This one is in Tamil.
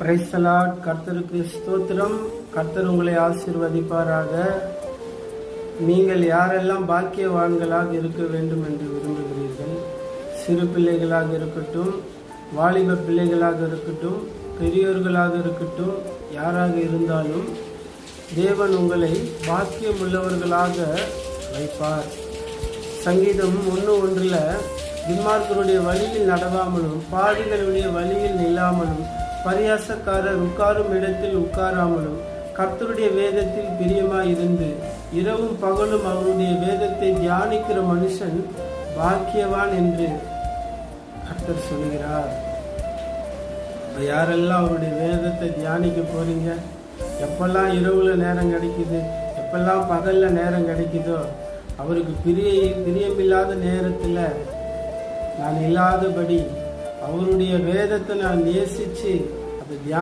பிரைஸ்தலாட் கர்த்தருக்கு ஸ்தோத்திரம். கர்த்தர் உங்களை ஆசீர்வதிப்பாராக. நீங்கள் யாரெல்லாம் பாக்கியவான்களாக இருக்க வேண்டும் என்று விரும்புகிறீர்கள் சிறு பிள்ளைகளாக இருக்கட்டும் வாலிப பிள்ளைகளாக இருக்கட்டும் பெரியோர்களாக இருக்கட்டும் யாராக இருந்தாலும் தேவன் உங்களை பாக்கியம் உள்ளவர்களாக வைப்பார். சங்கீதம் ஒன்று ஒன்றில் துன்மார்க்கருடைய வழியில் நடவாமலும் பாவிகளுடைய வழியில் நில்லாமலும் பரியாசக்காரர் உட்காரும் இடத்தில் உட்காராமலும் கர்த்தருடைய வேதத்தில் பிரியமாயிருந்து இரவும் பகலும் அவருடைய வேதத்தை தியானிக்கிற மனுஷன் பாக்கியவான் என்று கர்த்தர் சொல்கிறார். இப்போ யாரெல்லாம் அவருடைய வேதத்தை தியானிக்க போறீங்க? எப்பெல்லாம் இரவுல நேரம் கிடைக்குது? எப்பெல்லாம் பகல்ல நேரம் கிடைக்குதோ அவருக்கு பிரிய பிரியமில்லாத நேரத்தில் நான் இல்லாதபடி அவருடைய வேதத்தை நான் நேசிச்சு அதை தியா